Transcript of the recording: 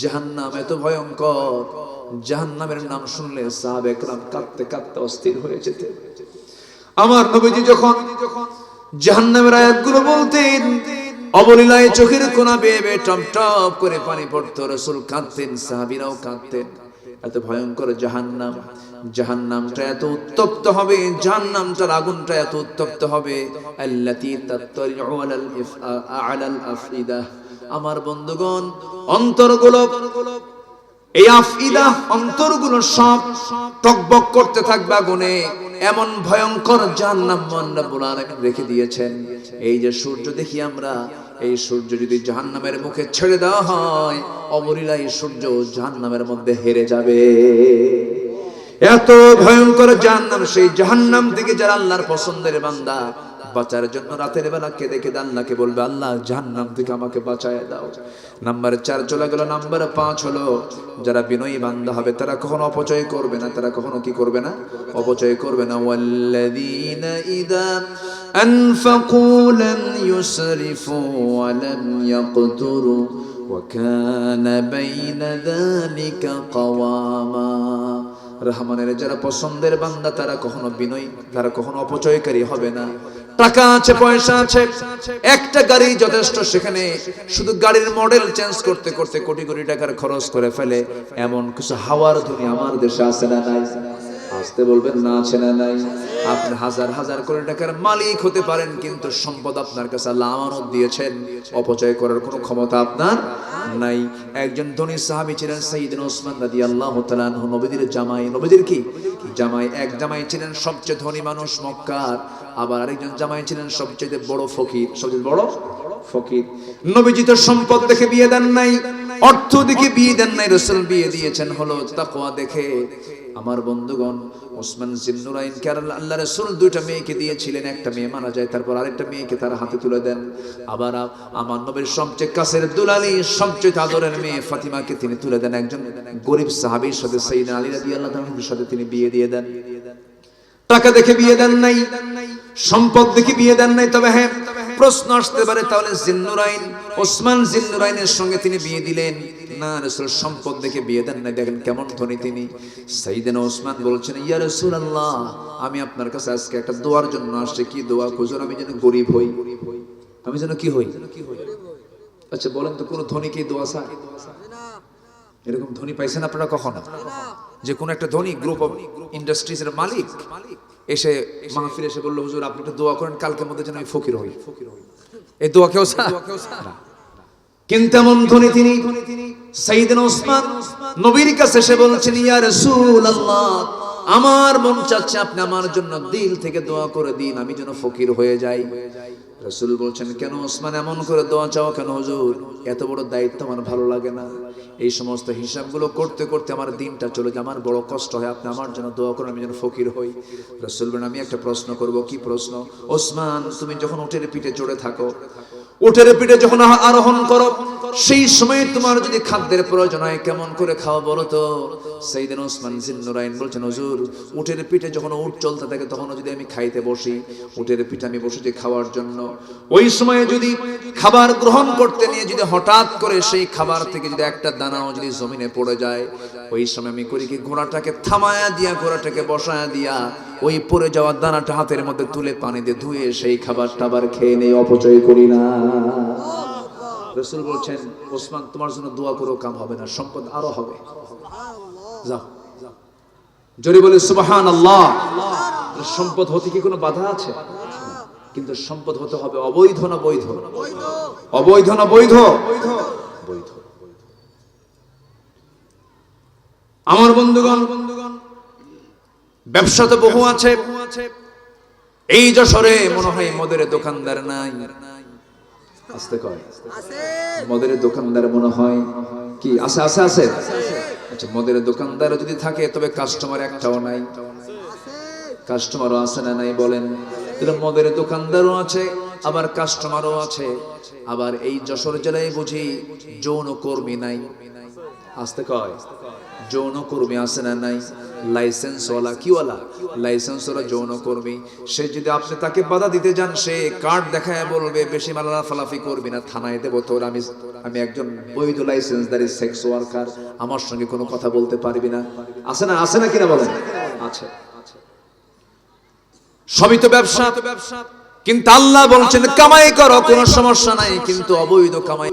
জাহান্নাম এত ভয়ঙ্কর। জাহান্নামের নাম শুনলে সাহাবে একরাম কাঁদতে কাঁদতে অস্থির হয়ে যেতে আমার নবীজি যখন জাহান্নামের আয়াতগুলো বলতেন, অবলীলায় চোখের কোনা বেয়ে বেয়ে টপ টপ করে পানি পড়তো, রসুল কাঁদতেন, সাহাবিরাও কাঁদতেন। এত ভয়ঙ্কর জাহান্নাম, জাহান্নামটা এত উত্তপ্ত হবে, জাহান্নামটার আগুনটা এত উত্তপ্ত হবে। আল্লাতি তাত্তারিউ আলাল আলাল আমার বন্ধুগণ অন্তরগুলো এই আফইদা অন্তরগুলো সব টকবক করতে থাকবে আগুনে এমন ভয়ঙ্কর জাহান্নাম রব্বুল আলামিন রেখে দিয়েছেন। এই যে সূর্য দেখি আমরা, এই সূর্য যদি জাহান্নামের মুখে ছেড়ে দেওয়া হয় অবলীলা এই সূর্য জাহান্নামের মধ্যে হেরে যাবে। এত ভয়ঙ্কর জাহান্নাম, সেই জাহান্নাম থেকে যারা আল্লাহর পছন্দের বান্দা বাঁচার জন্য রাতের বেলা কেঁদে কেঁদে আল্লাহকে বলবে আল্লাহ জাহান্নাম থেকে আমাকে বাঁচায় দাও নাম্বার চার চলে গেল নাম্বার পাঁচ হলো যারা বিনয়ী বান্দা হবে তারা কখনো অপচয় করবে না তারা কখনো কি করবে না অপচয় করবে না ওয়াল্লাযীনা ইদা أنفقوا لم يسرفوا ولم يقتروا وكان بين ذلك قواما রহমানের যারা পছন্দের বান্দা তারা কখনো বিনয়ী তারা কখনো অপচয়কারী হবে না টাকা আছে, পয়সা আছে, একটা গাড়ি যথেষ্ট সেখানে। শুধু গাড়ির মডেল চেঞ্জ করতে করতে কোটি কোটি টাকার খরচ করে ফেলে। এমন কিছু হাওয়ার ধনী আমার দেশে আছে না নাই? আসতে বলবেন, না আছে না নাই। আপনি হাজার হাজার কোটি টাকার মালিক হতে পারেন, কিন্তু সম্পদ আপনার কাছে আল্লাহ আমানত দিয়েছেন। অপচয় করার কোনো ক্ষমতা আপনার নাই। একজন ধনী সাহাবী ছিলেন সাইদিন ওসমান রাদিয়াল্লাহু তাআলা আনহু, নবীদের জামাই। নবীদের কি? জামাই, এক জামাই ছিলেন সবচেয়ে ধনী মানুষ মক্কার। আবার আরেকজন জামাই ছিলেন সবচেয়ে বড় ফকির। সবচেয়ে বড় ফকির। নবীজি তো সম্পদ দেখে বিয়ে দেন নাই, অর্থ দেখে বিয়ে দেন নাই, রসুল বিয়ে দিয়েছেন হলো তাকওয়া দেখে। আমার বন্ধুগণ, ওসমান জিন্নুরাইন কে আল্লাহ রসুল দুইটা মেয়েকে দিয়েছিলেন, একটা মেয়ে মারা যায়, তারপর আরেকটা মেয়েকে তার হাতে তুলে দেন। আবার আমার নবীর সবচেয়ে কাছের দুলালি, সবচেয়ে আদরের মেয়ে ফাতিমাকে তিনি তুলে দেন, একজন গরিব সাহাবীর সাথে সাইয়েদনা আলী রাদিয়াল্লাহু তাআলার সাথে তিনি বিয়ে দিয়ে দেন। টাকা দেখে বিয়ে দেন নাই, সম্পদ দেখে বিয়ে দেন নাই, তবে হ্যাঁ প্রশ্ন আসতে পারে, তাহলে জিন্নুরাইন, ওসমান জিন্নুরাইনের সঙ্গে তিনি বিয়ে দিলেন। না, রসুল, সম্পদ দেখে বিয়ে দেন নাই। দেখেন কেমন ধনী তিনি। সাইদেন ওসমান বলছেন, ইয়া রসুল আল্লাহ আমি আপনার কাছে আজকে একটা দোয়ার জন্য আসছে। কি দোয়া? খুঁজুন আমি যেন গরিব হই। আমি যেন কি হই? আচ্ছা বলেন তো, কোনো ধনী কি দোয়া চায়? এরকম ধনী পাইছেন আপনারা কখনো? যে কোন একটা ধনী গ্রুপ অফ ইন্ডাস্ট্রিজ এর মালিক। এসে মাহফিল এসে বলল হুজুর আপনি একটু দোয়া করেন কালকের মধ্যে যেন আমি ফকির হই। এই দোয়া কেউ কিন্তু এমন ধনী তিনি সাইদিন ওসমান নবীর কাছে এসে বলছেন ইয়া রাসূলুল্লাহ আমার মন চাচ্ছে আপনি আমার জন্য দিল থেকে দোয়া করে দিন আমি যেন ফকির হয়ে যাই। রাসূল বলছেন কেন ওসমান এমন করে দোয়া চাও কেন হুজুর? এত বড় দায়িত্ব আমার ভালো লাগে না। এই সমস্ত হিসাবগুলো করতে করতে আমার দিনটা চলে যায়। আমার বড় কষ্ট হয়। আপনি আমার জন্য দোয়া করুন, আমি যেন ফকির হই। রাসূল আমি একটা প্রশ্ন করব, কি প্রশ্ন? ওসমান, তুমি যখন উঠের পিঠে চড়ে থাকো, উঠের পিঠে যখন আরোহণ করো সেই সময় তোমার যদি খাদ্যের প্রয়োজন হয়, কেমন করে খাও বলো তো? সেইদিন ওসমান জিন্নুরাইন বলছেন, হুজুর উঠের পিঠে যখন উঠ চলতে থাকে, তখন যদি আমি খাইতে বসি উঠের পিঠে আমি বসেছি খাওয়ার জন্য। ওই সময়ে যদি খাবার গ্রহণ করতে নিয়ে যদি হঠাৎ করে সেই খাবার থেকে যদি একটা দানাও যদি জমিনে পড়ে যায়, ওই সময় আমি করি কি, ঘোড়াটাকে থামায়া দিয়া, ঘোড়াটাকে বসায়া দিয়া, ওই পড়ে যাওয়া দানাটা হাতের মধ্যে তুলে পানি দিয়ে ধুয়ে সেই খাবার টাবার খেয়ে নেই, অপচয় করি না। রসুল বলছেন, ওসমান, তোমার জন্য দোয়া করেও কাম হবে না, সম্পদ আরও হবে। যাও। জোরে বলে সুবাহান আল্লাহ সম্পদ হতে কি কোনো বাধা আছে? কিন্তু সম্পদ হতে হবে অবৈধ না বৈধ? অবৈধ না বৈধ? বৈধ। আমার বন্ধুগণ বন্ধুগণ ব্যবসা তো বহু আছে। এই যশোরে মনে হয় মদের দোকানদার নাই। আসতে কয়। মদের দোকানদার মনে হয় কি? আছে আছে আছে? আচ্ছা মদের দোকানদার যদি থাকে তবে কাস্টমার একটাও নাই। কাস্টমারও আছে না নাই বলেন? তাহলে মদের দোকানদারও আছে আবার কাস্টমারও আছে। আবার এই যশোর জেলায় বুঝি যৌন কর্মী নাই। আসতে কয়, যৌন কর্মী আছে না নাই? লাইসেন্স ওয়ালা কি ওয়ালা? লাইসেন্স ওয়ালা যৌন কর্মী। সে যদি আপনি তাকে বাধা দিতে যান, সে কার্ড দেখায় বলবে, বেশি মালা ফালাফি করবি না, থানায় দেবো তোর। আমি আমি একজন বৈধ লাইসেন্সদারি সেক্স ওয়ার্কার আমার সঙ্গে কোনো কথা বলতে পারবি না। আছে না আছে না কিনা বলেন? আছে। সবই তো ব্যবসা। কিন্তু আল্লাহ বলছেন, কামাই করো, কোনো সমস্যা নাই। কিন্তু অবৈধ কামাই